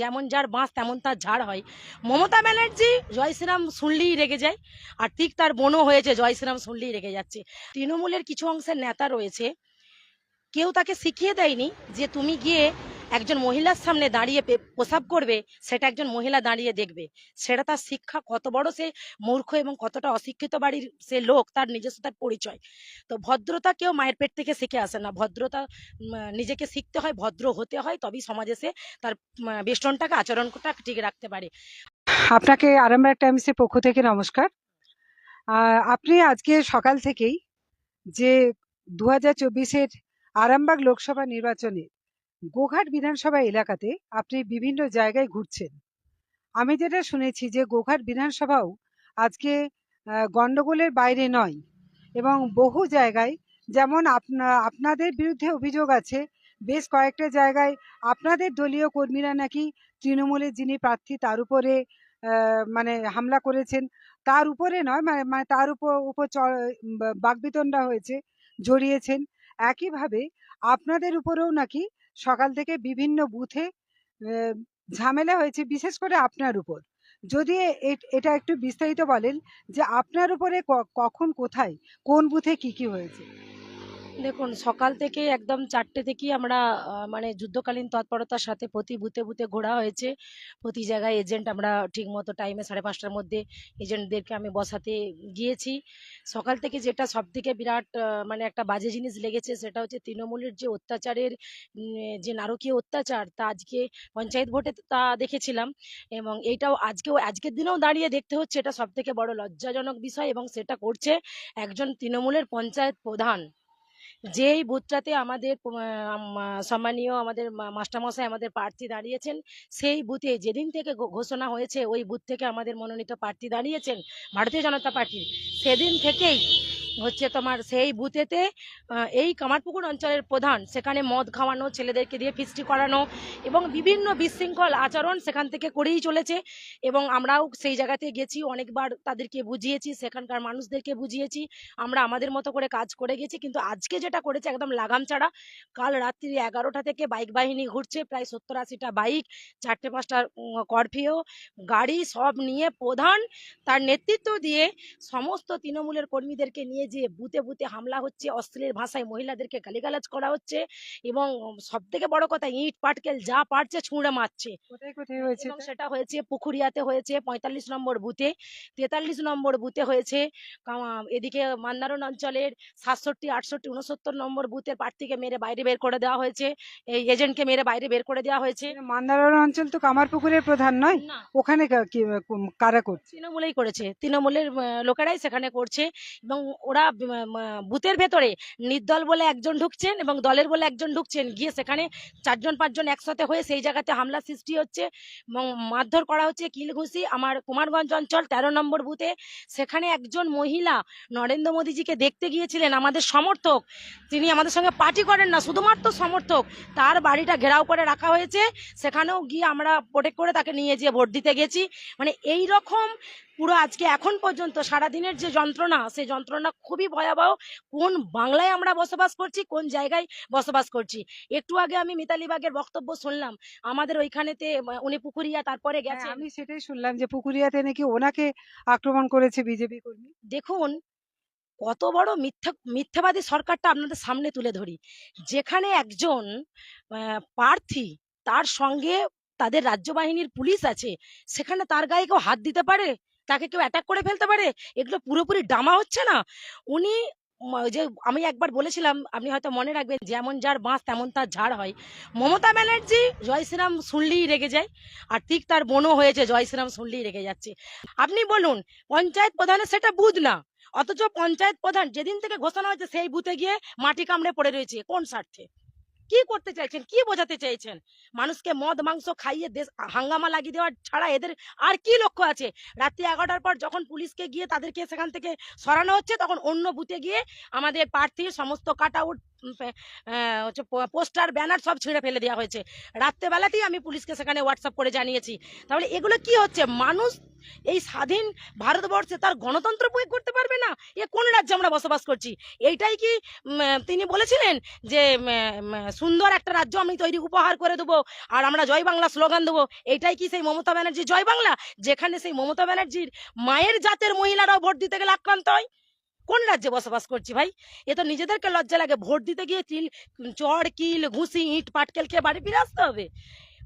যেমন যার বাঁশ, তেমন তার ঝাড় হয়। মমতা ব্যানার্জি, জয় শ্রীরাম শুনলেই রেগে যায়। আর ঠিক তার বোনও হয়েছে, জয় শ্রীরাম শুনলেই রেগে যাচ্ছে। তৃণমূলের কিছু অংশের নেতা রয়েছে। কেউ তাকে শিখিয়ে দেয়নি যে তুমি গিয়ে একজন মহিলার সামনে দাঁড়িয়ে প্রসাব করবে, সেটা একজন মহিলা দাঁড়িয়ে দেখবে। সেটা তার শিক্ষা, কত বড় সে মূর্খ এবং কতটা অশিক্ষিত বাড়ির সে লোক, তার নিজস্ব তার পরিচয়। তো ভদ্রতা কেউ মায়ের পেট থেকে শিখে আসে না। ভদ্রতা নিজেকে শিখতে হয়, ভদ্র হতে হয়, তবেই সমাজে সে তার বেষ্টনটাকে, আচরণটা ঠিক রাখতে পারে। আপনাকে আরামবাগ টাইমসের পক্ষ থেকে নমস্কার। আপনি আজকে সকাল থেকেই যে দু হাজার চব্বিশের আরামবাগ লোকসভা নির্বাচনে গোঘাট বিধানসভা এলাকাতে আপনি বিভিন্ন জায়গায় ঘুরছেন। আমি যেটা শুনেছি যে গোঘাট বিধানসভাও আজকে আহ, গন্ডগোলের বাইরে নয় এবং বহু জায়গায় যেমন আপনা আপনাদের বিরুদ্ধে অভিযোগ আছে বেশ কয়েকটা জায়গায় আপনাদের দলীয় কর্মীরা নাকি তৃণমূলের যিনি প্রার্থী তার উপরে মানে হামলা করেছেন তার উপরে নয় মানে মানে তার উপর উপর চ- বা- বাকবিতণ্ডা হয়েছে জড়িয়েছেন। একইভাবে আপনাদের উপরেও নাকি সকাল থেকে বিভিন্ন বুথে ঝামেলা হয়েছে, বিশেষ করে আপনার উপর। যদি এটা একটু বিস্তারিত বলেন যে আপনার উপরে কখন কোথায়, কোন বুথে কি কি হয়েছে? দেখুন, সকাল থেকে একদম চারটে থেকেই আমরা মানে যুদ্ধকালীন তৎপরতার সাথে প্রতি বুথে বুথে ঘোরা হয়েছে। প্রতি জায়গায় এজেন্ট আমরা ঠিক মতো টাইমে সাড়ে পাঁচটার মধ্যে এজেন্টদেরকে আমি বসাতে গিয়েছি। সকাল থেকে যেটা সব থেকে বিরাট মানে একটা বাজে জিনিস লেগেছে সেটা হচ্ছে তৃণমূলের যে অত্যাচারের যে নারকীয় অত্যাচার, তা আজকে পঞ্চায়েত ভোটে তা দেখেছিলাম এবং এইটাও আজকেও, আজকের দিনেও দাঁড়িয়ে দেখতে হচ্ছে, এটা সব থেকে বড় লজ্জাজনক বিষয় এবং সেটা করছে একজন তৃণমূলের পঞ্চায়েত প্রধান। যেই বুথটাতে আমাদের সম্মানীয় আমাদের মাস্টারমশাই আমাদের প্রার্থী দাঁড়িয়েছেন, সেই বুথে যেদিন থেকে ঘোষণা হয়েছে, ওই বুথ থেকে আমাদের মনোনীত প্রার্থী দাঁড়িয়েছেন, ভারতীয় জনতা পার্টির। সেদিন থেকেই হচ্ছে তোমার সেই বুথেতে এই কামারপুকুর অঞ্চলের প্রধান, সেখানে মদ খাওয়ানো, ছেলেদেরকে দিয়ে ফিস্টি করানো এবং বিভিন্ন বিশৃঙ্খল আচরণ সেখান থেকে করেই চলেছে এবং আমরাও সেই জায়গাতে গেছি, অনেকবার তাদেরকে বুঝিয়েছি, সেখানকার মানুষদেরকে বুঝিয়েছি, আমরা আমাদের মতো করে কাজ করে গেছি, কিন্তু আজকে যেটা করেছে একদম লাগাম ছাড়া কাল রাত্রি এগারোটা থেকে বাইক বাহিনী ঘুরছে, প্রায় সত্তর আশিটা বাইক, চারটে পাঁচটা করফিও গাড়ি সব নিয়ে প্রধান, তার নেতৃত্ব দিয়ে সমস্ত তৃণমূলের কর্মীদেরকে নিয়ে যে বুথে বুতে হামলা হচ্ছে অস্ত্রের ভাষায় মহিলাদেরকে গালিগালাজ করা হচ্ছে এবং সব থেকে বড় কথা ইট পাটকেল যা পারছে ছুঁড়ে মারছে? সেটা হয়েছে পুকুরিয়াতে হয়েছে পঁয়তাল্লিশ নম্বর বুথে তেতাল্লিশ নম্বর বুথে হয়েছে। এদিকে মান্দারণ অঞ্চলের সাতষট্টি আটষট্টি উনসত্তর নম্বর বুথের প্রার্থীকে মেরে বাইরে বের করে দেওয়া হয়েছে। এই এজেন্টকে মেরে বাইরে বের করে দেওয়া হয়েছে। মান্দারণ অঞ্চল তো কামারপুকুরের প্রধান নয়? ওখানে কারা করছে? তৃণমূলেই করেছে। তৃণমূলের লোকেরাই সেখানে করছে এবং ওরা আহ, বুথের ভেতরে নির্দল বলে একজন ঢুকছেন এবং দলের বলে একজন ঢুকছেন। গিয়ে সেখানে চারজন পাঁচজন একসাথে হয়ে সেই জায়গাতে হামলা সৃষ্টি হচ্ছে এবং মারধর করা হচ্ছে কিলঘুষি আমার কুমারগঞ্জ অঞ্চল তেরো নম্বর বুথে। সেখানে একজন মহিলা নরেন্দ্র মোদীজিকে দেখতে গিয়েছিলেন আমাদের সমর্থক। তিনি আমাদের সঙ্গে পার্টি করেন না শুধুমাত্র সমর্থক। তার বাড়িটা ঘেরাও করে রাখা হয়েছে। সেখানেও গিয়ে আমরা প্রোটেক্ট করে তাকে নিয়ে যেয়ে ভোট দিতে গেছি। মানে এই রকম পুরো আজকে এখন পর্যন্ত সারা দিনের যে যন্ত্রণা সেই যন্ত্রণা খুবই ভয়াবহ। কোন বাংলায় আমরা বসবাস করছি কোন জায়গায় বসবাস করছি? একটু আগে আমি মিতালি বাগের বক্তব্য শুনলাম। আমাদের ওইখানেতে উনি পুকুরিয়া তারপরে হ্যাঁ, গেছে আমি সেটাই শুনলাম যে পুকুরিয়াতে নাকি ওনাকে আক্রমণ করেছে বিজেপি কর্মী। দেখুন কত বড় মিথ্যা মিথ্যাবাদী সরকারটা আপনাদের সামনে তুলে ধরি। যেখানে একজন প্রার্থী তার সঙ্গে তাদের রাজ্য বাহিনীর পুলিশ আছে সেখানে তার গায়ে কেউ হাত দিতে পারে? তাকে কেউ অ্যাটাক করে ফেলতে পারে? এগুলো পুরোপুরি ডামা হচ্ছে না। উনি যে আমি একবার বলেছিলাম, আপনি হয়তো মনে রাখবেন, যেমন যার বাঁশ, তেমন তার ঝাড় হয়। মমতা ব্যানার্জি জয় শ্রীরাম শুনলেই রেগে যায়, আর ঠিক তার বোনও হয়েছে, জয় শ্রীরাম শুনলেই রেগে যাচ্ছে। আপনি বলুন, পঞ্চায়েত প্রধানের সেটা বুধ না, অথচ পঞ্চায়েত প্রধান যেদিন থেকে ঘোষণা হয়েছে, সেই বুথে গিয়ে মাটি কামড়ে পড়ে রয়েছে, কোন স্বার্থে? কি করতে চাইছেন? কি বোঝাতে চাইছেন? মানুষকে মদ, মাংস খাইয়ে দেশ, হাঙ্গামা লাগিয়ে দেওয়ার ছাড়া এদের আর কি লক্ষ্য আছে? রাত্রি এগারোটার পর যখন পুলিশকে গিয়ে তাদেরকে সেখান থেকে সরানো হচ্ছে, তখন অন্য বুথে গিয়ে আমাদের প্রার্থীর সমস্ত কাট আউট হচ্ছে পোস্টার, ব্যানার সব ছিঁড়ে ফেলে দেওয়া হয়েছে। রাত্রেবেলাতেই আমি পুলিশকে সেখানে হোয়াটসঅ্যাপ করে জানিয়েছি। তাহলে এগুলো কি হচ্ছে? মানুষ এই স্বাধীন ভারতবর্ষে তার গণতন্ত্র প্রয়োগ করতে পারবে না? এ কোন রাজ্যে আমরা বসবাস করছি? এইটাই কি তিনি বলেছিলেন যে সুন্দর একটা রাজ্য আমি তৈরি, উপহার করে দেবো, আর আমরা জয় বাংলা স্লোগান দেবো। এইটাই কি সেই মমতা ব্যানার্জি জয় বাংলা? যেখানে সেই মমতা ব্যানার্জির মায়ের জাতের মহিলারাও ভোট দিতে গেলে আক্রান্ত হয়? কোন রাজ্যে বসবাস করছি ভাই? এ তো নিজেদেরকে লজ্জা লাগে। ভোট দিতে গিয়ে তিল, চড়, কিল, ঘুষি, ইট, পাটকেল খেয়ে বাড়ি ফিরে আসতে হবে।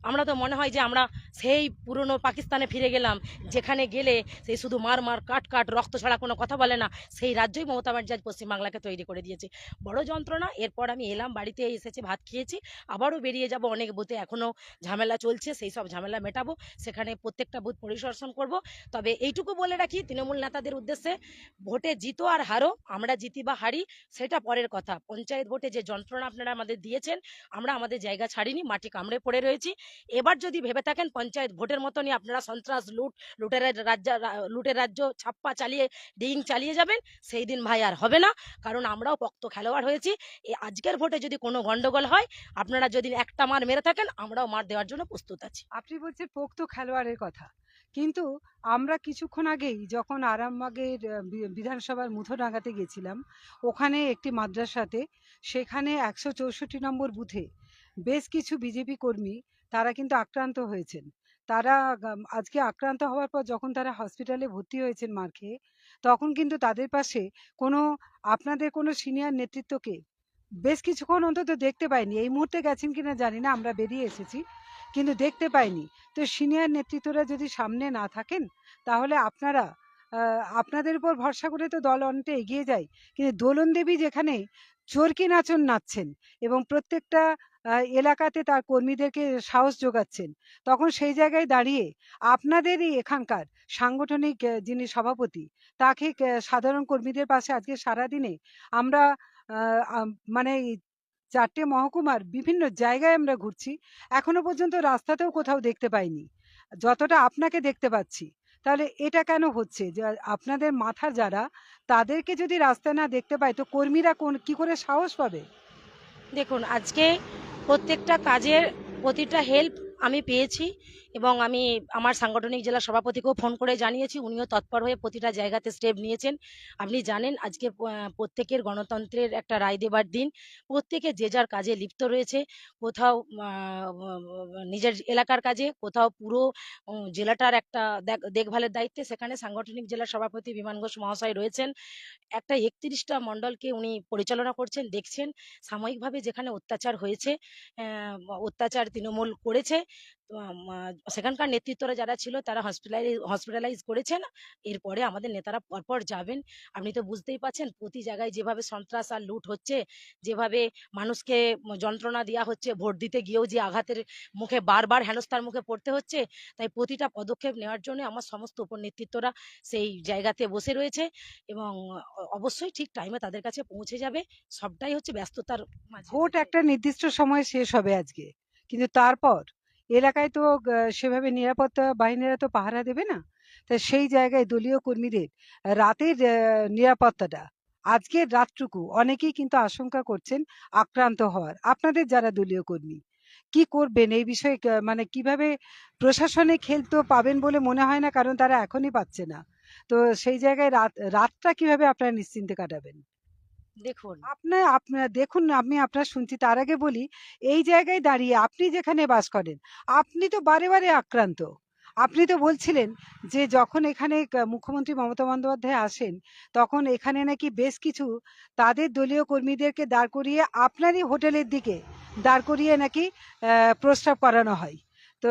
আমরা তো মনে হয় যে আমরা সেই পুরনো পাকিস্তানে ফিরে গেলাম, যেখানে গেলে সেই শুধু মার মার, কাট কাট, রক্ত ছাড়া কোনো কথা বলে না, সেই রাজ্যই মমতা ব্যানার্জি আজ পশ্চিমবাংলাকে তৈরি করে দিয়েছে। বড় যন্ত্রণা, এরপর আমি এলাম, বাড়িতে এসেছি, ভাত খেয়েছি, আবারও বেরিয়ে যাব, অনেক বুথে এখনও ঝামেলা চলছে, সেই সব ঝামেলা মেটাবো, সেখানে প্রত্যেকটা বুথ পরিদর্শন করব। তবে এইটুকু বলে রাখি, তৃণমূল নেতাদের উদ্দেশ্যে, ভোটে জিতো আর হারো, আমরা জিতি বা হারি, সেটা পরের কথা। পঞ্চায়েত ভোটে যে যন্ত্রণা আপনারা আমাদের দিয়েছেন, আমরা আমাদের জায়গা ছাড়িনি, মাটি কামড়ে পড়ে রয়েছি এবার যদি ভেবে থাকেন, পঞ্চায়েত ভোটের মতনই আপনারা সন্ত্রাস, লুট, লুটের রাজ্য লুটের রাজ্য ছাপ্পা চালিয়ে, ডিং চালিয়ে যাবেন, সেই দিন ভাই আর হবে না। কারণ আমরাও পক্ত খেলোয়াড় হয়েছি। আজকের ভোটে যদি কোনো গন্ডগোল হয়, আপনারা যদি একটা মার মেরে থাকেন, আমরাও মার দেওয়ার জন্য প্রস্তুত আছি। আপনি বলছেন পোক্ত খেলোয়াড়ের কথা। কিন্তু আমরা কিছুক্ষণ আগেই যখন আরামবাগের বিধানসভার মুথোডাঙ্গাতে গেছিলাম, ওখানে একটি মাদ্রাসাতে, সেখানে একশো চৌষট্টি নম্বর বুথে বেশ কিছু বিজেপি কর্মী তারা কিন্তু আক্রান্ত হয়েছেন। তারা আজকে আক্রান্ত হওয়ার পর যখন তারা হসপিটালে ভর্তি হয়েছেন মার খেয়ে তখন কিন্তু তাদের পাশে কোনো, আপনাদের কোনো সিনিয়র নেতৃত্বকে বেশ কিছুক্ষণ অন্তত দেখতে পাইনি। এই মুহূর্তে গেছেন কিনা জানি না, আমরা বেরিয়ে এসেছি, কিন্তু দেখতে পাইনি। তো সিনিয়র নেতৃত্বরা যদি সামনে না থাকেন, তাহলে আপনারা আপনাদের উপর ভরসা করে তো দল অনেকটা এগিয়ে যায়, কিন্তু দোলন দেবী যেখানে চরকি নাচন নাচছেন এবং প্রত্যেকটা এলাকাতে তার কর্মীদেরকে সাহস যোগাচ্ছেন। তখন সেই জায়গায় দাঁড়িয়ে আপনাদেরই এখানকার সাংগঠনিক যিনি সভাপতি, তাকে সাধারণ কর্মীদের পাশে আজকে সারাদিনে আমরা মানে চারটে মহকুমার বিভিন্ন জায়গায় আমরা ঘুরছি। এখনও পর্যন্ত রাস্তাতেও কোথাও দেখতে পাইনি। যতটা আপনাকে দেখতে পাচ্ছি, তাহলে এটা কেন হচ্ছে? যে আপনাদের মাথা যারা, তাদেরকে যদি রাস্তায় না দেখতে পায়, তো কর্মীরা কোন, কি করে সাহস পাবে? দেখুন, আজকে প্রত্যেকটা কাজের প্রতিটা হেল্প আমি পেয়েছি। এবং আমি আমার সাংগঠনিক জেলা সভাপতিকেও ফোন করে জানিয়েছি। উনিও তৎপর হয়ে প্রতিটা জায়গাতে স্টেপ নিয়েছেন। আপনি জানেন, আজকে প্রত্যেকের গণতন্ত্রের একটা রায় দেবার দিন। প্রত্যেকে যে যার কাজে লিপ্ত রয়েছে, কোথাও নিজের এলাকার কাজে, কোথাও পুরো জেলাটার একটা দেখভালের দায়িত্বে সেখানে সাংগঠনিক জেলা সভাপতি বিমান ঘোষ মহাশয় রয়েছেন। একটা একত্রিশটা মণ্ডলকে উনি পরিচালনা করছেন, দেখছেন। সাময়িকভাবে যেখানে অত্যাচার হয়েছে অত্যাচার তৃণমূল করেছে আহ, সেখানকার নেতৃত্বরা যারা ছিল তারা হসপিটালাইজ হসপিটালাইজ করেছেন। এরপরে আমাদের নেতারা পরপর যাবেন। আপনি তো বুঝতেই পাচ্ছেন প্রতি জায়গায় যেভাবে সন্ত্রাস আর লুট হচ্ছে যেভাবে মানুষকে যন্ত্রণা দেওয়া হচ্ছে ভোট দিতে গিয়েও যে আঘাতের মুখে বারবার হেনস্থার মুখে পড়তে হচ্ছে তাই প্রতিটা পদক্ষেপ নেওয়ার জন্য আমার সমস্ত উপর নেতৃত্বরা সেই জায়গাতে বসে রয়েছে এবং অবশ্যই ঠিক টাইমে তাদের কাছে পৌঁছে যাবে। সবটাই হচ্ছে ব্যস্ততার ভোট একটা নির্দিষ্ট সময় শেষ হবে আজকে। কিন্তু তারপর এলাকায় তো সেভাবে নিরাপত্তা বাহিনীরা তো পাহারা দেবে না। তা সেই জায়গায় দলীয় কর্মীদের রাতের নিরাপত্তাটা, আজকের রাতটুকু অনেকেই কিন্তু আশঙ্কা করছেন আক্রান্ত হওয়ার। আপনাদের যারা দলীয় কর্মী, কি করবেন এই বিষয়ে মানে কীভাবে প্রশাসনে খেল তো পাবেন বলে মনে হয় না, কারণ তারা এখনই পাচ্ছে না। তো সেই জায়গায় রাত, রাতটা কীভাবে আপনারা নিশ্চিন্তে কাটাবেন? দেখুন। আপনার আপনার দেখুন আমি আপনার শুনছি তার আগে বলি এই জায়গায় দাঁড়িয়ে আপনি যেখানে বাস করেন আপনি তো বারে বারে আক্রান্ত। আপনি তো বলছিলেন যে যখন এখানে মুখ্যমন্ত্রী মমতা বন্দ্যোপাধ্যায় আসেন তখন এখানে নাকি বেশ কিছু তাদের দলীয় কর্মীদেরকে দাঁড় করিয়ে আপনারই হোটেলের দিকে দাঁড় করিয়ে নাকি আহ, প্রস্রাব করানো হয়। তো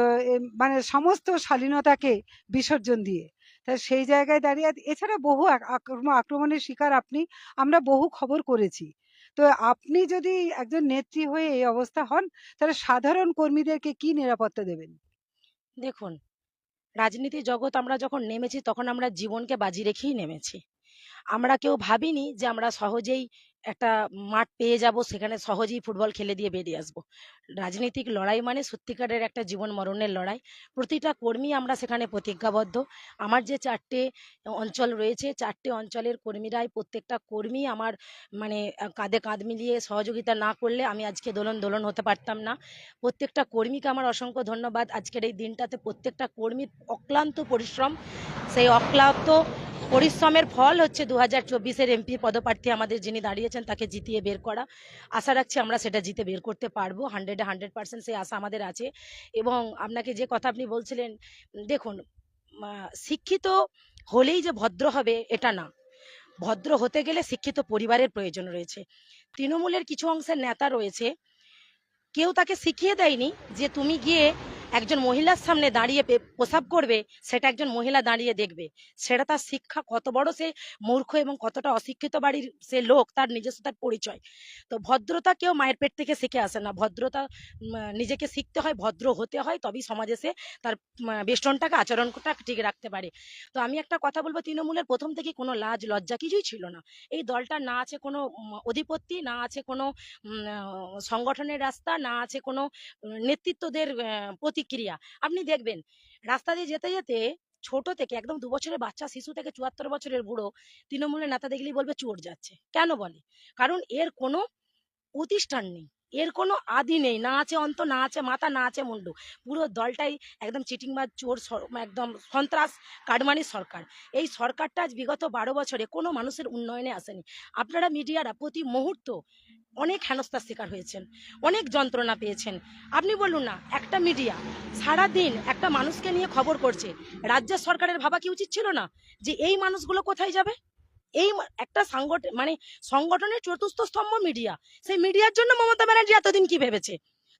মানে সমস্ত শালীনতাকে বিসর্জন দিয়ে তা সেই জায়গায় দাঁড়িয়ে এছাড়া বহু আক- আক্রমণ আক্রমণের শিকার আপনি, আমরা বহু খবর করেছি। তো আপনি যদি একজন নেত্রী হয়ে এই অবস্থা হন, তাহলে সাধারণ কর্মীদেরকে কি নিরাপত্তা দেবেন? দেখুন, রাজনীতি জগৎ আমরা যখন নেমেছি, তখন আমরা জীবনকে বাজি রেখেই নেমেছি। আমরা কেউ ভাবিনি যে আমরা সহজেই একটা মাঠ পেয়ে যাব, সেখানে সহজেই ফুটবল খেলে দিয়ে বেরিয়ে আসব। রাজনৈতিক লড়াই মানে সত্যিকারের একটা জীবন মরণের লড়াই। প্রতিটা কর্মী আমরা সেখানে প্রতিজ্ঞাবদ্ধ। আমার যে চারটে অঞ্চল রয়েছে, চারটে অঞ্চলের কর্মীরাই প্রত্যেকটা কর্মী আমার মানে কাঁধে কাঁধ মিলিয়ে সহযোগিতা না করলে আমি আজকে দোলন দোলন হতে পারতাম না। প্রত্যেকটা কর্মীকে আমার অসংখ্য ধন্যবাদ। আজকের এই দিনটাতে প্রত্যেকটা কর্মীর অক্লান্ত পরিশ্রম, সেই অক্লান্ত পরিশ্রমের ফল হচ্ছে দু হাজার চব্বিশের এমপি পদপ্রার্থী আমাদের যিনি দাঁড়িয়েছেন, তাকে জিতিয়ে বের করা। আশা রাখছি আমরা সেটা জিতে বের করতে পারব। হান্ড্রেডে হান্ড্রেড পার্সেন্ট সেই আশা আমাদের আছে। এবং আপনাকে যে কথা আপনি বলছিলেন, দেখুন শিক্ষিত হলেই যে ভদ্র হবে, এটা না। ভদ্র হতে গেলে শিক্ষিত পরিবারের প্রয়োজন রয়েছে। তৃণমূলের কিছু অংশের নেতা রয়েছে, কেউ তাকে শিখিয়ে দেয়নি যে তুমি গিয়ে একজন মহিলার সামনে দাঁড়িয়ে প্রসাব করবে সেটা একজন মহিলা দাঁড়িয়ে দেখবে। সেটা তার শিক্ষা কত বড় সে মূর্খ এবং কতটা অশিক্ষিত বাড়ির সে লোক তার নিজস্ব তার পরিচয়। তো ভদ্রতা কেউ মায়ের পেট থেকে শিখে আসে না। ভদ্রতা নিজেকে শিখতে হয় ভদ্র হতে হয় তবেই সমাজে সে তার বেষ্টনটাকে আচরণটা ঠিক রাখতে পারে। তো আমি একটা কথা বলব তৃণমূলের প্রথম থেকে কোনো লাজ লজ্জা কিছুই ছিল না। এই দলটা না আছে কোনো উম, অধিপতি না আছে কোনো সংগঠনের রাস্তা না আছে কোনো নেতৃত্বদের আহ, প্রতিক্রিয়া। আপনি দেখবেন, রাস্তা দিয়ে যেতে যেতে ছোট থেকে একদম দু বছরের বাচ্চা, শিশু থেকে চুয়াত্তর বছরের বুড়ো তৃণমূলের নেতা দেখলেই বলবে চোর যাচ্ছে। কেন বলে? কারণ এর কোনো প্রতিষ্ঠান নেই। এর কোনো আদি নেই। না আছে অন্ত, না আছে মাথা, না আছে মুন্ডু। পুরো দলটাই একদম চিটিংবাজ, চোর একদম সন্ত্রাস, কাটমানি সরকার। এই সরকারটা আজ বিগত বারো বছরে কোনো মানুষের উন্নয়নে আসেনি। আপনারা মিডিয়ারা প্রতি মুহূর্ত অনেক হেনস্থার শিকার হয়েছেন, অনেক যন্ত্রণা পেয়েছেন। আপনি বলুন না, একটা মিডিয়া সারা দিন একটা মানুষকে নিয়ে খবর করছে, রাজ্য সরকারের ভাবা কি উচিত ছিল না? যে এই মানুষগুলো কোথায় যাবে? এই একটা সাংগঠন মানে সংগঠনের চতুর্থ স্তম্ভ মিডিয়া সেই মিডিয়ার জন্য মমতা ব্যানার্জি এতদিন কি ভেবেছে?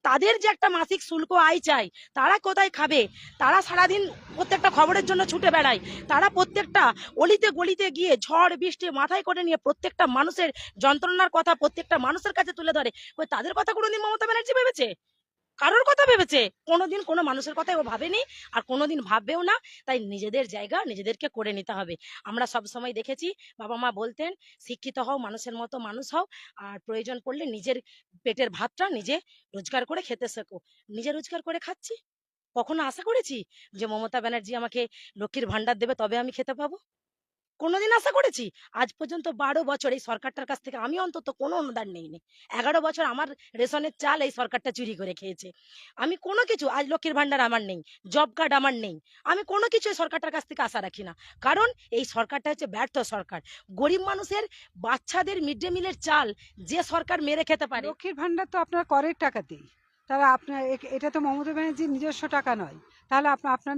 তাদের যে একটা মাসিক শুল্ক আয় চাই, তারা কোথায় খাবে? তারা সারাদিন প্রত্যেকটা খবরের জন্য ছুটে বেড়ায়, তারা প্রত্যেকটা অলিতে গলিতে গিয়ে ঝড়, বৃষ্টি মাথায় করে নিয়ে প্রত্যেকটা মানুষের যন্ত্রণার কথা প্রত্যেকটা মানুষের কাছে তুলে ধরে। তাদের কথা কোনোদিন মমতা ব্যানার্জি ভেবেছে? কারোর কথা ভেবেছে। কোনোদিন কোনো মানুষের কথাই ও ভাবেনি আর কোনোদিন ভাববেও না। তাই নিজেদের জায়গা নিজেদেরকে করে নিতে হবে। আমরা সব সময় দেখেছি, বাবা মা বলতেন, শিক্ষিত হও, মানুষের মতো মানুষ হও আর প্রয়োজন পড়লে নিজের পেটের ভাতটা নিজে রোজগার করে খেতে শেখো। নিজে রোজগার করে খাচ্ছি? কখনো আশা করেছি যে মমতা ব্যানার্জি আমাকে লক্ষ্মীর ভান্ডার দেবে, তবে আমি খেতে পাবো? কোনোদিন আশা করেছি? আজ পর্যন্ত বারো বছর এই সরকারটার কাছ থেকে আমি অন্তত কোনো অনুদান নেইনি। এগারো বছর আমার রেশনের চাল এই সরকারটা চুরি করে খেয়েছে। আমি কোনো কিছু, আজ লক্ষ্মীর ভান্ডার আমার নেই, জব কার্ড আমার নেই, আমি কোনো কিছু এই সরকারটার কাছ থেকে আশা রাখি না। কারণ এই সরকারটা হচ্ছে ব্যর্থ সরকার। গরিব মানুষের বাচ্চাদের মিড ডে মিলের চাল যে সরকার মেরে খেতে পারে। লক্ষ্মীর ভান্ডার তো আপনার করের টাকা টাকাতেই তারা আপনার এটা তো মমতা ব্যানার্জির নিজস্ব টাকা নয়। তাহলে আপনার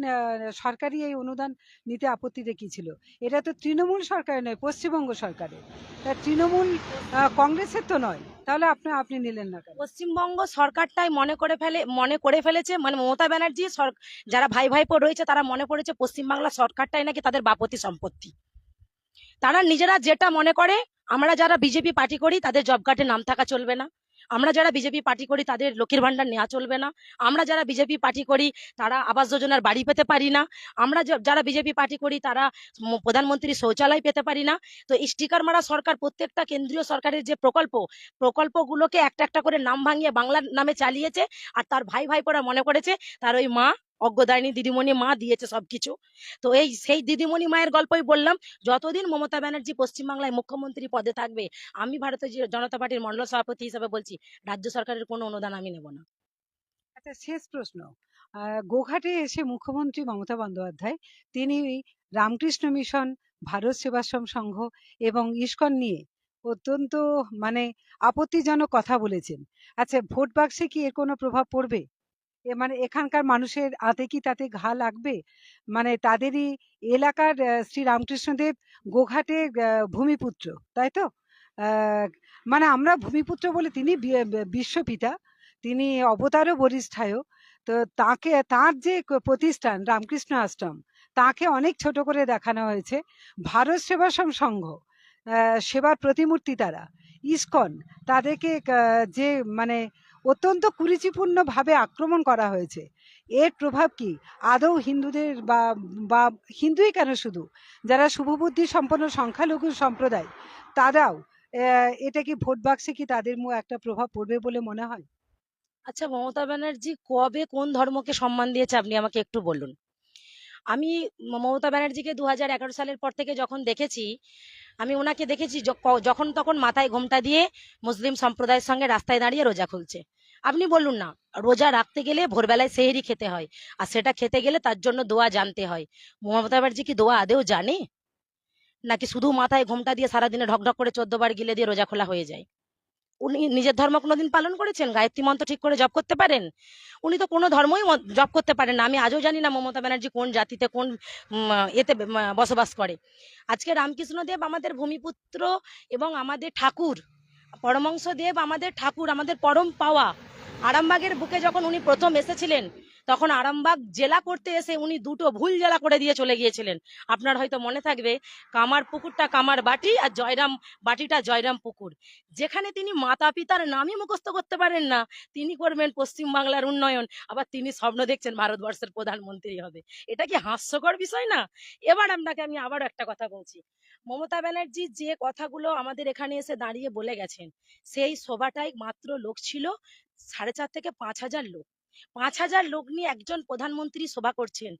সরকারি এই অনুদান নিতে আপত্তিতে কি ছিল? এটা তো তৃণমূল সরকারের নয়, পশ্চিমবঙ্গ সরকারের। তা তৃণমূল কংগ্রেসের তো নয়। তাহলে আপনি আপনি নিলেন না পশ্চিমবঙ্গ সরকারটাই মনে করে ফেলে, মনে করে ফেলেছে মানে মমতা ব্যানার্জি যারা ভাই ভাইপো রয়েছে তারা মনে করেছে পশ্চিমবাংলা সরকারটাই নাকি তাদের বাপতি সম্পত্তি। তারা নিজেরা যেটা মনে করে, আমরা যারা বিজেপি পার্টি করি তাদের জব কার্ডে নাম থাকা চলবে না। আমরা যারা বিজেপি পার্টি করি, তাদের লক্ষ্মীর ভাণ্ডার নেওয়া চলবে না। আমরা যারা বিজেপি পার্টি করি, তারা আবাস যোজনার বাড়ি পেতে পারি না। আমরা যারা বিজেপি পার্টি করি, তারা প্রধানমন্ত্রী শৌচালয় পেতে পারি না। তো স্টিকার মারা সরকার প্রত্যেকটা কেন্দ্রীয় সরকারের যে প্রকল্প, প্রকল্পগুলোকে একটা একটা করে নাম ভাঙিয়ে বাংলার নামে চালিয়েছে, আর তার ভাই ভাই ভাইপোরা মনে করেছে, তার ওই মা অজ্ঞদায়নী দিদিমণি মা দিয়েছে সবকিছু। তো এই সেই দিদিমণি মায়ের গল্পই বললাম, যতদিন মমতা ব্যানার্জি পশ্চিমবাংলায় মুখ্যমন্ত্রী পদে থাকবে, আমি ভারতীয় জনতা পার্টির মন্ডল সভাপতি হিসেবে বলছি, রাজ্য সরকারের কোনো অনুদান আমি নেব না। আচ্ছা শেষ প্রশ্ন গোঘাটে এসে মুখ্যমন্ত্রী মমতা বন্দ্যোপাধ্যায়, তিনি রামকৃষ্ণ মিশন, ভারত সেবাশ্রম সংঘ এবং ইস্কন নিয়ে অত্যন্ত মানে আপত্তিজনক কথা বলেছেন। আচ্ছা ভোট বাক্সে কি এর কোনো প্রভাব পড়বে? মানে এখানকার মানুষের হাতে কি তাতে ঘা লাগবে? মানে তাদেরই এলাকার শ্রী রামকৃষ্ণদেব গোঘাটে ভূমিপুত্র, তাই তো? মানে আমরা ভূমিপুত্র বলে তিনি বিশ্বপিতা, তিনি অবতারও বরিষ্ঠায় তো তাকে, তার যে প্রতিষ্ঠান রামকৃষ্ণ আশ্রম, তাকে অনেক ছোট করে দেখানো হয়েছে। ভারত সেবাশ্রম সংঘ সেবার প্রতিমূর্তি তারা, ইসকন, তাদেরকে যে মানে অত্যন্ত কুরুচিপূর্ণ ভাবে আক্রমণ করা হয়েছে। এর প্রভাব কি? আদৌ হিন্দুদের বা বা হিন্দুই কেন শুধু? যারা শুভবুদ্ধি সম্পন্ন সংখ্যালঘু সম্প্রদায়, তারাও এটা কি ভোট বাক্সে কি তাদের একটা প্রভাব পড়বে বলে মনে হয়? আচ্ছা মমতা ব্যানার্জি কবে কোন ধর্মকে সম্মান দিয়েছে আপনি আমাকে একটু বলুন। আমি মমতা ব্যানার্জিকে দু হাজার এগারো সালের পর থেকে যখন দেখেছি, আমি ওনাকে দেখেছি যখন তখন মাথায় ঘোমটা দিয়ে মুসলিম সম্প্রদায়ের সঙ্গে রাস্তায় দাঁড়িয়ে রোজা খুলছে। আপনি বলুন না, রোজা রাখতে গেলে ভোরবেলায় সেহেরি খেতে হয়, আর সেটা খেতে গেলে তার জন্য দোয়া জানতে হয়। মমতা ব্যানার্জি কি দোয়া আদেও জানে? নাকি শুধু মাথায় ঘোমটা দিয়ে সারাদিনে ঢকঢক করে চোদ্দ বার গিলে দিয়ে রোজা খোলা হয়ে যায়? উনি নিজের ধর্ম কোনোদিন পালন করেছেন? গায়ত্রী মন্ত্র ঠিক করে জপ করতে পারেন? উনি তো কোনো ধর্মই জপ করতে পারেন না। আমি আজও জানি না মমতা ব্যানার্জি কোন জাতিতে কোন এতে বসবাস করে। আজকে রামকৃষ্ণদেব আমাদের ভূমিপুত্র এবং আমাদের ঠাকুর পরমংশ দেব আমাদের ঠাকুর, আমাদের পরম পাওয়া, আরামবাগের বুকে যখন উনি প্রথম এসেছিলেন, তখন আরামবাগ জেলা করতে এসে উনি দুটো ভুল জেলা করে দিয়ে চলে গিয়েছিলেন। আপনার হয়তো মনে থাকবে, কামার পুকুরটা কামার বাটি আর জয়রাম, বাটিটা জয়রাম পুকুর। যেখানে তিনি মাতা পিতার নামই মুখস্থ করতে পারেন না, তিনি করবেন পশ্চিম বাংলার উন্নয়ন, আবার তিনি স্বপ্ন দেখছেন ভারতবর্ষের প্রধানমন্ত্রী হবে। এটা কি হাস্যকর বিষয় না? এবার আপনাকে আমি আবারও একটা কথা বলছি। মমতা ব্যানার্জি যে কথাগুলো আমাদের এখানে এসে দাঁড়িয়ে বলে গেছেন, সেই সভাটাই মাত্র লোক ছিল সাড়ে চার থেকে পাঁচ হাজার লোক। পাঁচ হাজার লোক নিয়ে একজন প্রধানমন্ত্রী সভা করছেন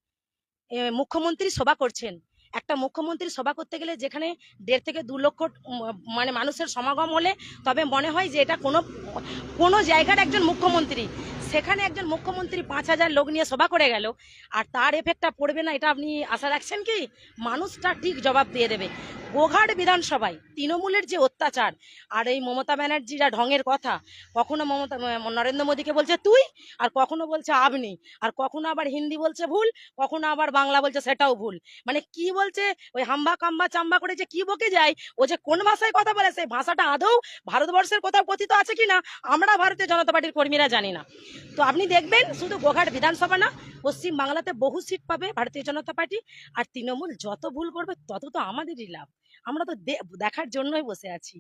মুখ্যমন্ত্রী সভা করছেন। একটা মুখ্যমন্ত্রী সভা করতে গেলে যেখানে দেড় থেকে দু লক্ষ মানে মানুষের সমাগম হলে তবে মনে হয় যে এটা কোনো কোনো জায়গার একজন মুখ্যমন্ত্রী। সেখানে একজন মুখ্যমন্ত্রী পাঁচ হাজার লোক নিয়ে সভা করে গেল, আর তার এফেক্টটা পড়বে না, এটা আপনি আশা রাখছেন কি? মানুষটা ঠিক জবাব দিয়ে দেবে। গোঘাট বিধানসভায় তৃণমূলের যে অত্যাচার আর এই মমতা ব্যানার্জিরা ঢঙের কথা, কখনো মমতা নরেন্দ্র মোদীকে বলছে তুই আর কখনো বলছে আপনি। আর কখনো আবার হিন্দি বলছে ভুল, কখনো আবার বাংলা বলছে সেটাও ভুল। মানে কি বলছে, ওই হাম্বা কাম্বা চাম্বা করে যে কি বকে যায়, ও যে কোন ভাষায় কথা বলে সেই ভাষাটা আদৌ ভারতবর্ষের কোথাও কথিত আছে কিনা, আমরা ভারতীয় জনতা পার্টির কর্মীরা জানি না। তো আপনি দেখবেন, শুধু গোঘাট বিধানসভা না পশ্চিম বাংলাতে বহু সিট পাবে ভারতীয় জনতা পার্টি। আর তৃণমূল যত ভুল করবে, তত তো আমাদেরই লাভ। আমরা তো দেখার জন্যই বসে আছি।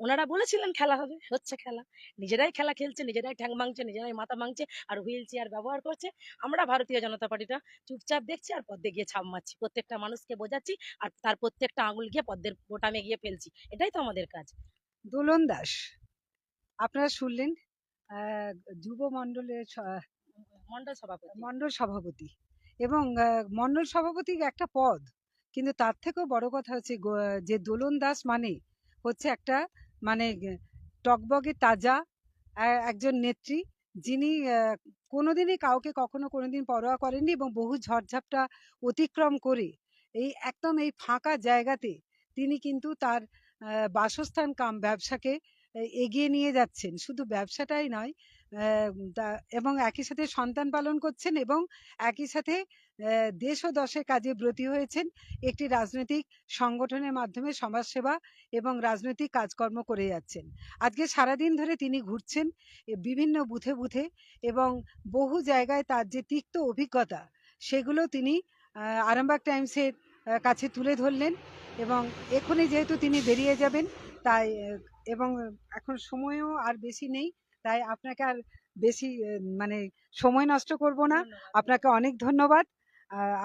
ওনারা বলেছিলেন খেলা হবে হচ্ছে খেলা। নিজেরাই খেলা খেলছে নিজেরাই ঠ্যাং ভাঙছে নিজেরাই মাথা ভাঙছে আর হুইল চেয়ার ব্যবহার করছে। আমরা ভারতীয় জনতা পার্টিটা চুপচাপ দেখছি আর পদ্মে গিয়ে ছাপ মারছি। প্রত্যেকটা মানুষকে বোঝাচ্ছি আর তার প্রত্যেকটা আঙুল গিয়ে পদ্মের বোটামে গিয়ে ফেলছি। এটাই তো আমাদের কাজ। দোলন দাস আপনারা শুনলেন আহ, যুব মণ্ডলের মন্ডল সভাপতি। মণ্ডল সভাপতি এবং মণ্ডল সভাপতি একটা পদ। কিন্তু তার থেকেও বড় কথা হচ্ছে যে দোলন দাস মানে হচ্ছে একটা মানে টকবগে তাজা একজন নেত্রী যিনি কোনোদিনই কাউকে কখনো কোনোদিন পরোয়া করেননি এবং বহু ঝড়ঝাপটা অতিক্রম করে এই একদম এই ফাঁকা জায়গাতে তিনি কিন্তু তার বাসস্থান কাম, ব্যবসাকে এগিয়ে নিয়ে যাচ্ছেন। শুধু ব্যবসাটাই নয় এবং একই সাথে সন্তান পালন করছেন এবং একই সাথে দেশ ও দশের কাজে ব্রতী হয়েছেন একটি রাজনৈতিক সংগঠনের মাধ্যমে সমাজসেবা এবং রাজনৈতিক কাজকর্ম করে যাচ্ছেন। আজকে সারাদিন ধরে তিনি ঘুরছেন বিভিন্ন বুথে বুথে এবং বহু জায়গায় তার যে তিক্ত অভিজ্ঞতা সেগুলো তিনি আরামবাগ টাইমসের কাছে তুলে ধরলেন এবং এখনই যেহেতু তিনি বেরিয়ে যাবেন তাই এবং এখন সময়ও আর বেশি নেই তাই আপনাকে আর বেশি মানে সময় নষ্ট করব না। আপনাকে অনেক ধন্যবাদ।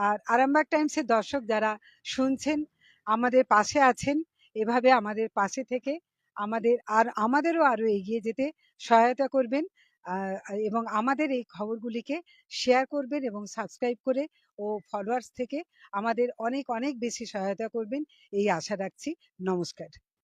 আর আরামবাগ টাইমসের দর্শক যারা শুনছেন, আমাদের পাশে আছেন, এভাবে আমাদের পাশে থেকে আমাদের আর, আমাদেরও আরও এগিয়ে যেতে সহায়তা করবেন। এবং আমাদের এই খবরগুলিকে শেয়ার করবেন এবং সাবস্ক্রাইব করে ও ফলোয়ার্স থেকে আমাদের অনেক অনেক বেশি সহায়তা করবেন। এই আশা রাখছি। নমস্কার।